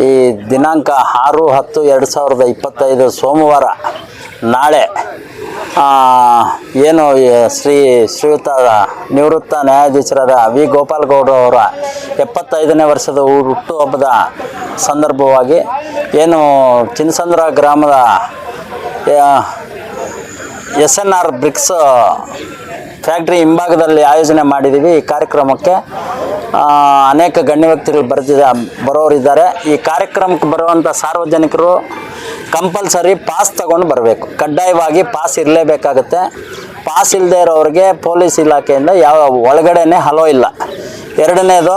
ಈ ದಿನಾಂಕ ಆರು ಹತ್ತು ಎರಡು ಸಾವಿರದ ಇಪ್ಪತ್ತೈದು ಸೋಮವಾರ ನಾಳೆ ಏನು ಶ್ರೀ ಶ್ರೀಯುತ ನಿವೃತ್ತ ನ್ಯಾಯಾಧೀಶರಾದ ವಿ. ಗೋಪಾಲಗೌಡ ಅವರ ಎಪ್ಪತ್ತೈದನೇ ವರ್ಷದ ಹುಟ್ಟುಹಬ್ಬದ ಸಂದರ್ಭವಾಗಿ ಏನು ಚಿನ್ನಸಂದ್ರ ಗ್ರಾಮದ S N R bricks factory ಹಿಂಭಾಗದಲ್ಲಿ ಆಯೋಜನೆ ಮಾಡಿದ್ದೀವಿ ಈ ಕಾರ್ಯಕ್ರಮಕ್ಕೆ. ಅನೇಕ ಗಣ್ಯ ವ್ಯಕ್ತಿಗಳು ಬರ್ತಿದ್ದ ಬರೋರಿದ್ದಾರೆ. ಈ ಕಾರ್ಯಕ್ರಮಕ್ಕೆ ಬರುವಂಥ ಸಾರ್ವಜನಿಕರು ಕಂಪಲ್ಸರಿ ಪಾಸ್ ತಗೊಂಡು ಬರಬೇಕು. ಕಡ್ಡಾಯವಾಗಿ ಪಾಸ್ ಇರಲೇಬೇಕಾಗುತ್ತೆ. ಪಾಸ್ ಇಲ್ಲದೆ ಇರೋರಿಗೆ ಪೊಲೀಸ್ ಇಲಾಖೆಯಿಂದ ಯಾವ ಒಳಗಡೆನೆ ಹಲೋ ಇಲ್ಲ. ಎರಡನೇದು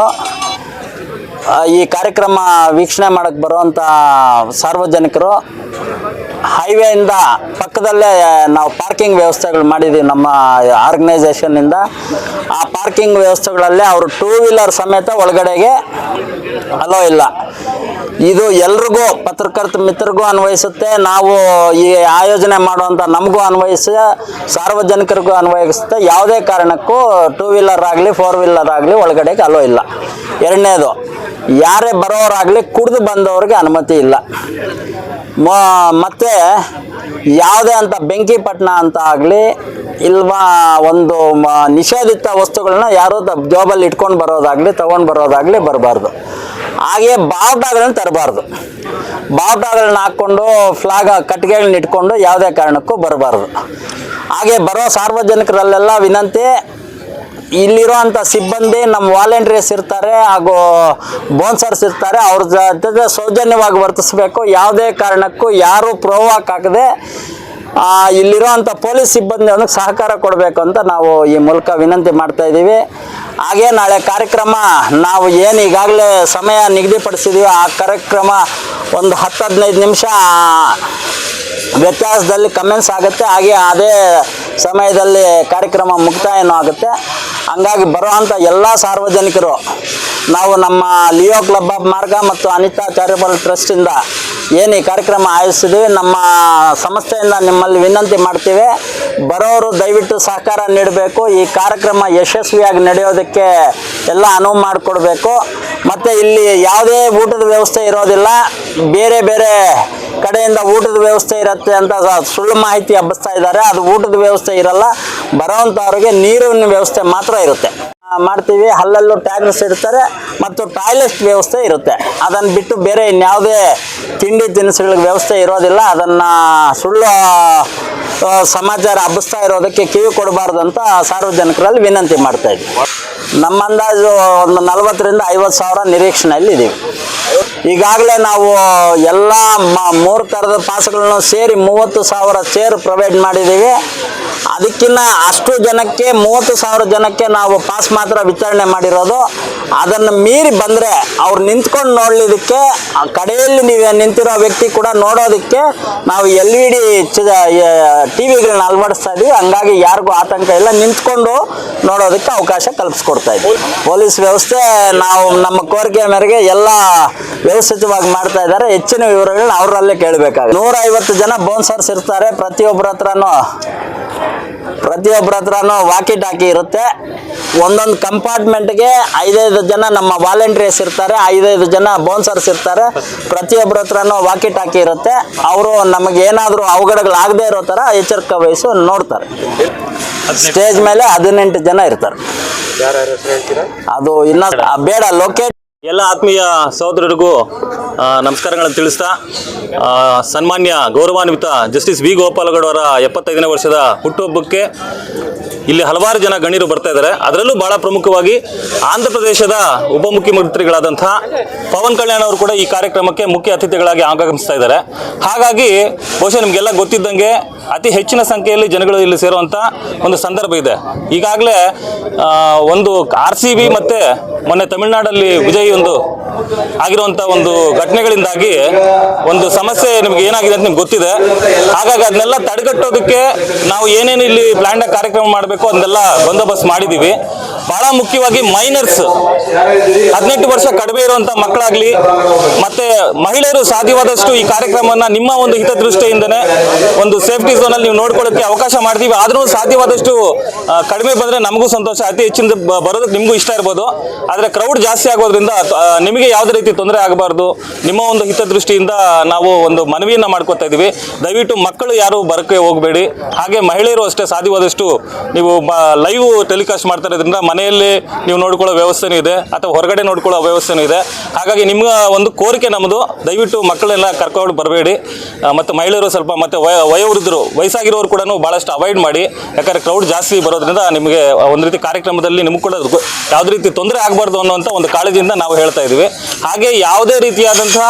ಈ ಕಾರ್ಯಕ್ರಮ ವೀಕ್ಷಣೆ ಮಾಡೋಕ್ಕೆ ಬರುವಂಥ ಸಾರ್ವಜನಿಕರು ಹೈವೇಯಿಂದ ಪಕ್ಕದಲ್ಲೇ ನಾವು ಪಾರ್ಕಿಂಗ್ ವ್ಯವಸ್ಥೆಗಳು ಮಾಡಿದ್ದೀವಿ ನಮ್ಮ ಆರ್ಗನೈಸೇಷನ್ನಿಂದ ಆ ಪಾರ್ಕಿಂಗ್ ವ್ಯವಸ್ಥೆಗಳಲ್ಲೇ ಅವರು ಟೂ ವೀಲರ್ ಸಮೇತ ಒಳಗಡೆಗೆ ಅಲೋ ಇಲ್ಲ. ಇದು ಎಲ್ರಿಗೂ, ಪತ್ರಕರ್ತ ಮಿತ್ರರಿಗೂ ಅನ್ವಯಿಸುತ್ತೆ. ನಾವು ಈ ಆಯೋಜನೆ ಮಾಡುವಂಥ ನಮಗೂ ಅನ್ವಯಿಸ ಸಾರ್ವಜನಿಕರಿಗೂ ಅನ್ವಯಿಸುತ್ತೆ. ಯಾವುದೇ ಕಾರಣಕ್ಕೂ ಟೂ ವೀಲರ್ ಆಗಲಿ ಫೋರ್ ವೀಲರ್ ಆಗಲಿ ಒಳಗಡೆಗೆ ಅಲೋ ಇಲ್ಲ. ಎರಡನೇದು, ಯಾರೇ ಬರೋರಾಗಲಿ ಕುಡಿದು ಬಂದವ್ರಿಗೆ ಅನುಮತಿ ಇಲ್ಲ. ಮ- ಮತ್ತೆ ಯಾವುದೇ ಅಂತ ಬೆಂಕಿ ಪಟ್ಟಣ ಅಂತ ಆಗಲಿ ಇಲ್ವಾ ಒಂದು ನಿಷೇಧಿತ ವಸ್ತುಗಳನ್ನ ಯಾರು ಜೋಬಲ್ಲಿ ಇಟ್ಕೊಂಡು ಬರೋದಾಗಲಿ, ತೊಗೊಂಡು ಬರೋದಾಗಲಿ ಬರಬಾರ್ದು. ಹಾಗೆ ಬಾವುಟಗಳನ್ನ ತರಬಾರ್ದು. ಬಾವುಟಗಳನ್ನ ಹಾಕ್ಕೊಂಡು ಫ್ಲಾಗ್ ಕಟ್ಟಿಗೆಗಳನ್ನ ಇಟ್ಕೊಂಡು ಯಾವುದೇ ಕಾರಣಕ್ಕೂ ಬರಬಾರ್ದು. ಹಾಗೆ ಬರೋ ಸಾರ್ವಜನಿಕರಲ್ಲೆಲ್ಲ ವಿನಂತಿ ಇಲ್ಲಿರುವಂಥ ಸಿಬ್ಬಂದಿ ನಮ್ಮ ವಾಲಂಟಿಯರ್ಸ್ ಇರ್ತಾರೆ ಹಾಗೂ ಬೋನ್ಸರ್ಸ್ ಇರ್ತಾರೆ ಅವ್ರ ಜೊತೆ ಸೌಜನ್ಯವಾಗಿ ವರ್ತಿಸಬೇಕು. ಯಾವುದೇ ಕಾರಣಕ್ಕೂ ಯಾರು ಪ್ರೋವಾಕ್ ಆಗದೆ ಆ, ಇಲ್ಲಿರುವಂಥ ಪೊಲೀಸ್ ಸಿಬ್ಬಂದಿ ಸಹಕಾರ ಕೊಡಬೇಕು ಅಂತ ನಾವು ಈ ಮೂಲಕ ವಿನಂತಿ ಮಾಡ್ತಾ ಇದ್ದೀವಿ. ಹಾಗೆ ನಾಳೆ ಕಾರ್ಯಕ್ರಮ ನಾವು ಏನು ಈಗಾಗಲೇ ಸಮಯ ನಿಗದಿಪಡಿಸಿದ್ದೀವಿ ಆ ಕಾರ್ಯಕ್ರಮ ಒಂದು ಹತ್ತು ಹದಿನೈದು ನಿಮಿಷ ವ್ಯತ್ಯಾಸದಲ್ಲಿ ಕಮೆನ್ಸ್ ಆಗುತ್ತೆ. ಹಾಗೆ ಅದೇ ಸಮಯದಲ್ಲಿ ಕಾರ್ಯಕ್ರಮ ಮುಕ್ತಾಯನೂ ಆಗುತ್ತೆ. ಹಂಗಾಗಿ ಬರುವಂಥ ಎಲ್ಲ ಸಾರ್ವಜನಿಕರು, ನಾವು ನಮ್ಮ ಲಿಯೋ ಕ್ಲಬ್ ಆಫ್ ಮಾರ್ಗ ಮತ್ತು ಅನಿತಾ ಚಾರಿಟಬಲ್ ಟ್ರಸ್ಟಿಂದ ಏನು ಈ ಕಾರ್ಯಕ್ರಮ ಆಯೋಜಿಸಿದ್ವಿ, ನಮ್ಮ ಸಂಸ್ಥೆಯಿಂದ ನಿಮ್ಮಲ್ಲಿ ವಿನಂತಿ ಮಾಡ್ತೀವಿ. ಬರೋರು ದಯವಿಟ್ಟು ಸಹಕಾರ ನೀಡಬೇಕು. ಈ ಕಾರ್ಯಕ್ರಮ ಯಶಸ್ವಿಯಾಗಿ ನಡೆಯೋದಕ್ಕೆ ಎಲ್ಲ ಅನುವು ಮಾಡಿಕೊಡ್ಬೇಕು. ಮತ್ತು ಇಲ್ಲಿ ಯಾವುದೇ ಊಟದ ವ್ಯವಸ್ಥೆ ಇರೋದಿಲ್ಲ. ಬೇರೆ ಬೇರೆ ಕಡೆಯಿಂದ ಊಟದ ವ್ಯವಸ್ಥೆ ಇರುತ್ತೆ ಅಂತ ಸುಳ್ಳು ಮಾಹಿತಿ ಹಬ್ಬಿಸ್ತಾ ಇದ್ದಾರೆ. ಅದು ಊಟದ ವ್ಯವಸ್ಥೆ ಇರಲ್ಲ ಬರೋವಂಥವ್ರಿಗೆ ನೀರಿನ ವ್ಯವಸ್ಥೆ ಮಾತ್ರ ಇರುತ್ತೆ. ಮಾಡ್ತೀವಿ ಅಲ್ಲಲ್ಲೂ ಟ್ಯಾಗ್ಸ್ ಇಡ್ತಾರೆ ಮತ್ತು ಟಾಯ್ಲೆಟ್ ವ್ಯವಸ್ಥೆ ಇರುತ್ತೆ. ಅದನ್ನು ಬಿಟ್ಟು ಬೇರೆ ಇನ್ಯಾವುದೇ ತಿಂಡಿ ತಿನಿಸುಗಳಿಗೆ ವ್ಯವಸ್ಥೆ ಇರೋದಿಲ್ಲ. ಅದನ್ನು ಸುಳ್ಳು ಸಮಾಚಾರ ಹಬ್ಬಿಸ್ತಾ ಇರೋದಕ್ಕೆ ಕಿವಿ ಕೊಡಬಾರ್ದು ಅಂತ ಸಾರ್ವಜನಿಕರಲ್ಲಿ ವಿನಂತಿ ಮಾಡ್ತಾ ಇದ್ದೀವಿ ನಮ್ಮ ಅಂದಾಜು ಒಂದು ನಲವತ್ತರಿಂದ ಐವತ್ತು ಸಾವಿರ ನಿರೀಕ್ಷಣೆಯಲ್ಲಿ ಇದ್ದೀವಿ ಈಗಾಗಲೇ ನಾವು ಎಲ್ಲ ಮೂರು ಥರದ ಪಾಸ್ಗಳನ್ನು ಸೇರಿ ಮೂವತ್ತು ಸಾವಿರ ಚೇರ್ ಪ್ರೊವೈಡ್ ಮಾಡಿದ್ದೀವಿ. ಅದಕ್ಕಿಂತ ಅಷ್ಟು ಜನಕ್ಕೆ, ಮೂವತ್ತು ಸಾವಿರ ಜನಕ್ಕೆ ನಾವು ಪಾಸ್ ಮಾತ್ರ ವಿತರಣೆ ಮಾಡಿರೋದು. ಅದನ್ನು ಮೀರಿ ಬಂದರೆ ಅವ್ರು ನಿಂತ್ಕೊಂಡು ನೋಡಲಿದ್ದಕ್ಕೆ ಕಡೆಯಲ್ಲಿ ನೀವು ನಿಂತಿರೋ ವ್ಯಕ್ತಿ ಕೂಡ ನೋಡೋದಕ್ಕೆ ನಾವು ಎಲ್ ಇ ಡಿ ಟಿ ವಿಗಳನ್ನ ಅಳವಡಿಸ್ತಾ ಇದ್ದೀವಿ ಹಂಗಾಗಿ ಯಾರಿಗೂ ಆತಂಕ ಇಲ್ಲ. ನಿಂತ್ಕೊಂಡು ನೋಡೋದಕ್ಕೆ ಅವಕಾಶ ಕಲ್ಪಿಸ್ಕೊಡ್ತಾ ಇದ್ದೀವಿ ಪೊಲೀಸ್ ವ್ಯವಸ್ಥೆ ನಾವು ನಮ್ಮ ಕೋರಿಕೆ ಮೇರೆಗೆ ಎಲ್ಲ ವ್ಯವಸ್ಥಿತವಾಗಿ ಮಾಡ್ತಾ ಇದ್ದಾರೆ. ಹೆಚ್ಚಿನ ವಿವರಗಳನ್ನ ಅವರಲ್ಲೇ ಕೇಳಬೇಕಾಗುತ್ತೆ. ನೂರ ಐವತ್ತು ಜನ ಬೌನ್ಸರ್ಸ್ ಇರ್ತಾರೆ. ಪ್ರತಿಯೊಬ್ಬರ ಹತ್ರನೂ ಪ್ರತಿಯೊಬ್ಬರ ಹತ್ರನೂ ವಾಕಿ ಟಾಕಿ ಇರುತ್ತೆ. ಒಂದೊಂದು ಕಂಪಾರ್ಟ್ಮೆಂಟ್ಗೆ ಐದೈದು ಜನ ನಮ್ಮ ವಾಲಂಟಿಯರ್ಸ್ ಇರ್ತಾರೆ. ಐದೈದು ಜನ ಬೌನ್ಸರ್ಸ್ ಇರ್ತಾರೆ. ಪ್ರತಿಯೊಬ್ಬರ ಹತ್ರನೂ ವಾಕಿ ಟಾಕಿ ಇರುತ್ತೆ. ಅವರು ನಮಗೆ ಏನಾದರೂ ಅವಘಡಗಳಾಗದೇ ಇರೋ ಥರ ಎಚ್ಚರಿಕೆ ವಹಿಸಿ ನೋಡ್ತಾರೆ. ಸ್ಟೇಜ್ ಮೇಲೆ ಹದಿನೆಂಟು ಜನ ಇರ್ತಾರೆ. ಅದು ಇನ್ನ ಬೇಡ ಲೊಕೇಟ್ ಎಲ್ಲ ಆತ್ಮೀಯ ಸಹೋದರರಿಗೂ ನಮಸ್ಕಾರಗಳನ್ನು ತಿಳಿಸ್ತಾ ಸನ್ಮಾನ್ಯ ಗೌರವಾನ್ವಿತ ಜಸ್ಟಿಸ್ ವಿ ಅವರ ಎಪ್ಪತ್ತೈದನೇ ವರ್ಷದ ಹುಟ್ಟುಹಬ್ಬಕ್ಕೆ ಇಲ್ಲಿ ಹಲವಾರು ಜನ ಗಣ್ಯರು ಬರ್ತಾ ಇದ್ದಾರೆ. ಅದರಲ್ಲೂ ಬಹಳ ಪ್ರಮುಖವಾಗಿ ಆಂಧ್ರ ಪ್ರದೇಶದ ಉಪಮುಖ್ಯಮಂತ್ರಿಗಳಾದಂಥ ಪವನ್ ಕಲ್ಯಾಣ್ ಅವರು ಕೂಡ ಈ ಕಾರ್ಯಕ್ರಮಕ್ಕೆ ಮುಖ್ಯ ಅತಿಥಿಗಳಾಗಿ ಆಗಮಿಸ್ತಾ ಇದ್ದಾರೆ. ಹಾಗಾಗಿ ಬಹುಶಃ ನಿಮಗೆಲ್ಲ ಗೊತ್ತಿದ್ದಂಗೆ ಅತಿ ಹೆಚ್ಚಿನ ಸಂಖ್ಯೆಯಲ್ಲಿ ಜನಗಳು ಇಲ್ಲಿ ಸೇರುವಂಥ ಒಂದು ಸಂದರ್ಭ ಇದೆ. ಈಗಾಗಲೇ ಒಂದು ಆರ್ ಸಿ ಬಿ ಮತ್ತೆ ಮೊನ್ನೆ ತಮಿಳುನಾಡಲ್ಲಿ ವಿಜಯ್ ಒಂದು ಆಗಿರುವಂಥ ಒಂದು ಘಟನೆಗಳಿಂದಾಗಿ ಒಂದು ಸಮಸ್ಯೆ ನಿಮ್ಗೆ ಏನಾಗಿದೆ ಅಂತ ನಿಮ್ಗೆ ಗೊತ್ತಿದೆ. ಹಾಗಾಗಿ ಅದನ್ನೆಲ್ಲ ತಡೆಗಟ್ಟೋದಕ್ಕೆ ನಾವು ಏನೇನು ಇಲ್ಲಿ ಪ್ಲಾನ್ ಕಾರ್ಯಕ್ರಮ ಮಾಡಬೇಕು ಅದನ್ನೆಲ್ಲ ಬಂದೋಬಸ್ತ್ ಮಾಡಿದ್ದೀವಿ ಬಹಳ ಮುಖ್ಯವಾಗಿ ಮೈನರ್ಸ್ ಹದಿನೆಂಟು ವರ್ಷ ಕಡಿಮೆ ಇರುವಂತ ಮಕ್ಕಳಾಗ್ಲಿ ಮತ್ತೆ ಮಹಿಳೆಯರು ಸಾಧ್ಯವಾದಷ್ಟು ಈ ಕಾರ್ಯಕ್ರಮವನ್ನ ನಿಮ್ಮ ಒಂದು ಹಿತದೃಷ್ಟಿಯಿಂದನೇ ಒಂದು ಸೇಫ್ಟಿ ಝೋನ್ ಅಲ್ಲಿ ನೀವು ನೋಡ್ಕೊಳ್ಳೋಕೆ ಅವಕಾಶ ಮಾಡ್ತೀವಿ. ಆದ್ರೂ ಸಾಧ್ಯವಾದಷ್ಟು ಕಡಿಮೆ ಬಂದ್ರೆ ನಮಗೂ ಸಂತೋಷ. ಅತಿ ಹೆಚ್ಚಿನ ಬರೋದಕ್ಕೆ ನಿಮಗೂ ಇಷ್ಟ ಇರ್ಬೋದು. ಆದ್ರೆ ಕ್ರೌಡ್ ಜಾಸ್ತಿ ಆಗೋದ್ರಿಂದ ಆ, ನಿಮಗೆ ಯಾವುದೇ ರೀತಿ ತೊಂದರೆ ಆಗಬಾರ್ದು. ನಿಮ್ಮ ಒಂದು ಹಿತದೃಷ್ಟಿಯಿಂದ ನಾವು ಒಂದು ಮನವಿಯನ್ನು ಮಾಡ್ಕೋತಾ ಇದ್ದೀವಿ. ದಯವಿಟ್ಟು ಮಕ್ಕಳು ಯಾರು ಬರಕ್ಕೆ ಹೋಗಬೇಡಿ. ಹಾಗೆ ಮಹಿಳೆಯರು ಅಷ್ಟೇ ಸಾಧ್ಯವಾದಷ್ಟು ನೀವು ಲೈವ್ ಟೆಲಿಕಾಸ್ಟ್ ಮಾಡ್ತಾ ಇರೋದ್ರಿಂದ ಮನೆಯಲ್ಲಿ ನೀವು ನೋಡ್ಕೊಳ್ಳೋ ವ್ಯವಸ್ಥೆನೂ ಇದೆ, ಅಥವಾ ಹೊರಗಡೆ ನೋಡ್ಕೊಳ್ಳೋ ವ್ಯವಸ್ಥೆನೂ ಇದೆ. ಹಾಗಾಗಿ ನಿಮ್ಮ ಒಂದು ಕೋರಿಕೆ ನಮ್ಮದು ದಯವಿಟ್ಟು ಮಕ್ಕಳೆಲ್ಲ ಕರ್ಕೊಂಡು ಬರಬೇಡಿ. ಮತ್ತು ಮಹಿಳೆಯರು ಸ್ವಲ್ಪ ಮತ್ತು ವಯ, ವಯೋವೃದ್ಧರು, ವಯಸ್ಸಾಗಿರೋರು ಕೂಡ ಭಾಳಷ್ಟು ಅವಾಯ್ಡ್ ಮಾಡಿ. ಯಾಕಂದರೆ ಕ್ರೌಡ್ ಜಾಸ್ತಿ ಬರೋದ್ರಿಂದ ನಿಮಗೆ ಒಂದು ರೀತಿ ಕಾರ್ಯಕ್ರಮದಲ್ಲಿ ನಿಮ್ಗೆ ಕೂಡ ಯಾವುದೇ ರೀತಿ ತೊಂದರೆ ಆಗಬಾರ್ದು ಅನ್ನುವಂಥ ಒಂದು ಕಾಳಜಿಯಿಂದ ನಾವು ಹೇಳ್ತಾ ಇದ್ದೀವಿ. ಹಾಗೆ ಯಾವುದೇ ರೀತಿಯಾದಂತಹ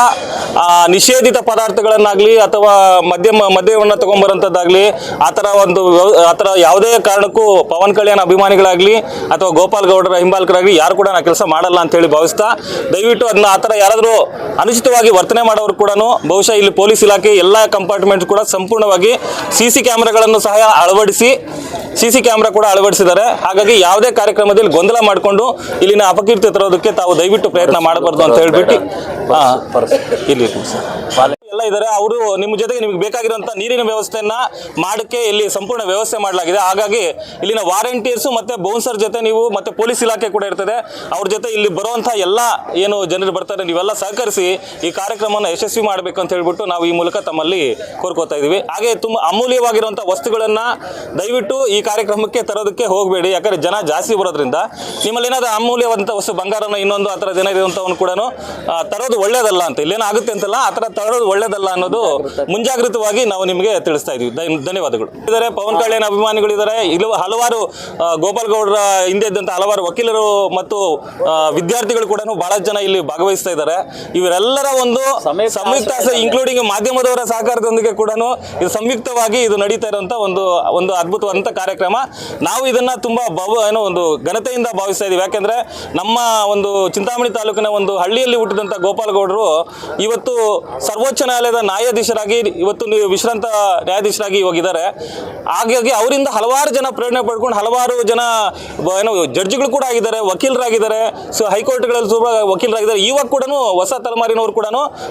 ನಿಷೇಧಿತ ಪದಾರ್ಥಗಳನ್ನಾಗ್ಲಿ ಅಥವಾ ಮದ್ಯ ಮದ್ಯವನ್ನು ತೊಗೊಂಬರೋಂಥದ್ದಾಗಲಿ, ಆ ಥರ ಒಂದು ಆ ಥರ ಯಾವುದೇ ಕಾರಣಕ್ಕೂ ಪವನ್ ಕಲ್ಯಾಣ್ ಅಭಿಮಾನಿಗಳಾಗ್ಲಿ ಅಥವಾ ಗೋಪಾಲ್ ಗೌಡರ ಹಿಂಬಾಲಕರಾಗ್ಲಿ ಯಾರು ಕೂಡ ನಾ ಕೆಲಸ ಮಾಡಲ್ಲ ಅಂತೇಳಿ ಭಾವಿಸ್ತಾ, ದಯವಿಟ್ಟು ಅದನ್ನ ಆ ಥರ ಯಾರಾದರೂ ಅನುಚಿತವಾಗಿ ವರ್ತನೆ ಮಾಡೋರು ಕೂಡ ಬಹುಶಃ ಇಲ್ಲಿ ಪೊಲೀಸ್ ಇಲಾಖೆ ಎಲ್ಲ ಕಂಪಾರ್ಟ್ಮೆಂಟ್ ಕೂಡ ಸಂಪೂರ್ಣವಾಗಿ ಸಿ ಸಿ ಕ್ಯಾಮ್ರಾಗಳನ್ನು ಸಹ ಅಳವಡಿಸಿ ಸಿ ಕ್ಯಾಮ್ರಾ ಕೂಡ ಅಳವಡಿಸಿದ್ದಾರೆ. ಹಾಗಾಗಿ ಯಾವುದೇ ಕಾರ್ಯಕ್ರಮದಲ್ಲಿ ಗೊಂದಲ ಮಾಡಿಕೊಂಡು ಇಲ್ಲಿನ ಅಪಕೀರ್ತಿ ತರೋದಕ್ಕೆ ತಾವು ದಯವಿಟ್ಟು ಪ್ರಯತ್ನ ಮಾಡಬಾರ್ದು. ಅಂತ ಹೇಳ್ಬಿಟ್ಟು ಹಾ, ಇಲ್ಲಿ ಸರ್. ಎಲ್ಲ ಇದ್ದಾರೆ. ಅವರು ನಿಮ್ಮ ಜೊತೆಗೆ ನಿಮಗೆ ಬೇಕಾಗಿರುವಂಥ ನೀರಿನ ವ್ಯವಸ್ಥೆಯನ್ನ ಮಾಡಕ್ಕೆ ಇಲ್ಲಿ ಸಂಪೂರ್ಣ ವ್ಯವಸ್ಥೆ ಮಾಡಲಾಗಿದೆ. ಹಾಗಾಗಿ ಇಲ್ಲಿನ ವಾರಂಟಿಯರ್ಸು ಮತ್ತೆ ಬೌನ್ಸರ್ ಜೊತೆ ನೀವು ಮತ್ತೆ ಪೊಲೀಸ್ ಇಲಾಖೆ ಕೂಡ ಇರ್ತದೆ. ಅವ್ರ ಜೊತೆ ಇಲ್ಲಿ ಬರುವಂಥ ಎಲ್ಲ ಏನು ಜನರು ಬರ್ತಾರೆ, ನೀವೆಲ್ಲ ಸಹಕರಿಸಿ ಈ ಕಾರ್ಯಕ್ರಮವನ್ನು ಯಶಸ್ವಿ ಮಾಡಬೇಕು ಅಂತ ಹೇಳ್ಬಿಟ್ಟು ನಾವು ಈ ಮೂಲಕ ತಮ್ಮಲ್ಲಿ ಕೋರ್ಕೋತಾ ಇದ್ದೀವಿ. ಹಾಗೆ ತುಂಬ ಅಮೂಲ್ಯವಾಗಿರುವಂಥ ವಸ್ತುಗಳನ್ನ ದಯವಿಟ್ಟು ಈ ಕಾರ್ಯಕ್ರಮಕ್ಕೆ ತರೋದಕ್ಕೆ ಹೋಗಬೇಡಿ. ಯಾಕಂದ್ರೆ ಜನ ಜಾಸ್ತಿ ಬರೋದ್ರಿಂದ ನಿಮ್ಮಲ್ಲಿ ಏನಾದರೂ ಅಮೂಲ್ಯವಾದಂತ ವಸ್ತು ಬಂಗಾರನ ಇನ್ನೊಂದು ಆ ಥರದ ಏನಾಗಿರುವಂಥವನ್ನು ಕೂಡ ತರೋದು ಒಳ್ಳೇದಲ್ಲ ಅಂತ. ಇಲ್ಲೇನಾಗುತ್ತೆ ಅಂತಲ್ಲ, ಆ ಥರ ತರೋದು ಒಳ್ಳೇದಲ್ಲ ಅನ್ನೋದು ಮುಂಜಾಗೃತವಾಗಿ ನಾವು ನಿಮಗೆ ತಿಳಿಸ್ತಾ ಇದೀವಿ. ಧನ್ಯವಾದಗಳು. ಇದ್ದಾರೆ ಪವನ್ ಕಲ್ಯಾಣ್ ಅಭಿಮಾನಿಗಳಿದ್ದಾರೆ ಇಲ್ಲಿ ಹಲವಾರು ಗೋಪಾಲಗೌಡರ ಗೋಪಾಲ್ ಗೌಡರ ಹಿಂದೆ ಇದ್ದಂಥ ಹಲವಾರು ವಕೀಲರು ಮತ್ತು ವಿದ್ಯಾರ್ಥಿಗಳು ಕೂಡ ಬಹಳ ಜನ ಇಲ್ಲಿ ಭಾಗವಹಿಸ್ತಾ ಇದ್ದಾರೆ ಇವರೆಲ್ಲರ ಒಂದು ಸಂಯುಕ್ತ ಇನ್ಕ್ಲೂಡಿಂಗ್ ಮಾಧ್ಯಮದವರ ಸಹಕಾರದೊಂದಿಗೆ ಕೂಡ ಇದು ಸಂಯುಕ್ತವಾಗಿ ಇದು ನಡೀತಾ ಇರುವಂತ ಒಂದು ಒಂದು ಅದ್ಭುತವಾದಂಥ ಕಾರ್ಯಕ್ರಮ. ನಾವು ಇದನ್ನ ತುಂಬಾ ಭಾವ ಏನೋ ಒಂದು ಘನತೆಯಿಂದ ಭಾವಿಸ್ತಾ ಇದೀವಿ. ಯಾಕೆಂದ್ರೆ ನಮ್ಮ ಒಂದು ಚಿಂತಾಮಣಿ ತಾಲೂಕಿನ ಒಂದು ಹಳ್ಳಿಯಲ್ಲಿ ಹುಟ್ಟಿದಂತ ಗೋಪಾಲ್ ಗೌಡರು ಇವತ್ತು ಸರ್ವೋಚ್ಚ ನ್ಯಾಯಾಲಯದ ನ್ಯಾಯಾಧೀಶರಾಗಿ ಇವತ್ತು ನೀವು ವಿಶ್ರಾಂತ ನ್ಯಾಯಾಧೀಶರಾಗಿ ಹೋಗಿದ್ದಾರೆ. ಹಾಗಾಗಿ ಅವರಿಂದ ಹಲವಾರು ಜನ ಪ್ರೇರಣೆ ಪಡ್ಕೊಂಡು ಹಲವಾರು ಜನ, ಏನೋ ಜಡ್ಜ್ಗಳು ಕೂಡ ಆಗಿದ್ದಾರೆ, ವಕೀಲರಾಗಿದ್ದಾರೆ. ಸೊ ಹೈಕೋರ್ಟ್ಗಳಲ್ಲಿ ತುಂಬ ವಕೀಲರಾಗಿದ್ದಾರೆ. ಇವಾಗ ಕೂಡ ಹೊಸ ತಲೆಮಾರಿನವರು ಕೂಡ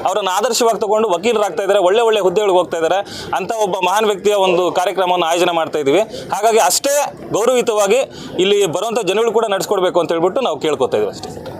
ಅವರನ್ನು ಆದರ್ಶವಾಗಿ ತಗೊಂಡು ವಕೀಲರಾಗ್ತಾ ಇದ್ದಾರೆ. ಒಳ್ಳೆ ಒಳ್ಳೆ ಹುದ್ದೆಗಳಿಗೆ ಹೋಗ್ತಾ ಇದ್ದಾರೆ. ಅಂತ ಒಬ್ಬ ಮಹಾನ್ ವ್ಯಕ್ತಿಯ ಒಂದು ಕಾರ್ಯಕ್ರಮವನ್ನು ಆಯೋಜನೆ ಮಾಡ್ತಾ ಇದ್ದೀವಿ. ಹಾಗಾಗಿ ಅಷ್ಟೇ ಗೌರವಿತವಾಗಿ ಇಲ್ಲಿ ಬರುವಂಥ ಜನಗಳು ಕೂಡ ನಡೆಸ್ಕೊಡ್ಬೇಕು ಅಂತ ಹೇಳ್ಬಿಟ್ಟು ನಾವು ಕೇಳ್ಕೊತಾ ಇದ್ದೀವಿ ಅಷ್ಟೇ.